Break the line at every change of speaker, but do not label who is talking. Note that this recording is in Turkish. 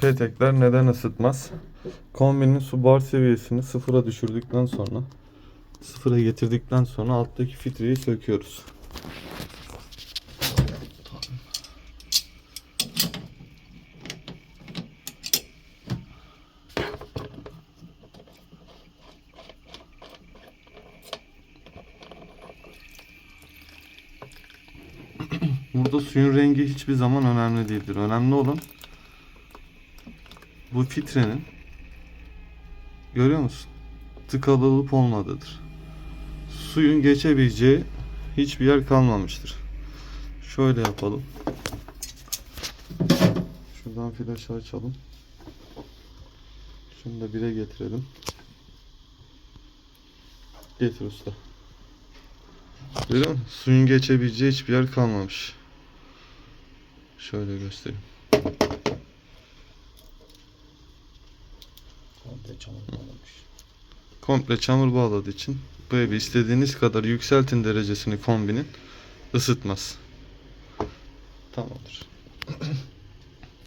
Petekler neden ısıtmaz? Kombinin su bar seviyesini sıfıra düşürdükten sonra sıfıra getirdikten sonra alttaki filtreyi söküyoruz. Burada suyun rengi hiçbir zaman önemli değildir. Önemli olan bu filtrenin görüyor musun? Tıkalı olup olmadığıdır. Suyun geçebileceği hiçbir yer kalmamıştır. Şöyle yapalım. Şuradan flaşı açalım. Şunu da bire getirelim. Getir usta. Görüyor musun? Suyun geçebileceği hiçbir yer kalmamış. Şöyle göstereyim.
Komple çamur bağlamış.
komple çamur bağladığı için bu evi istediğiniz kadar yükseltin derecesini kombinin ısıtmaz. Tamamdır.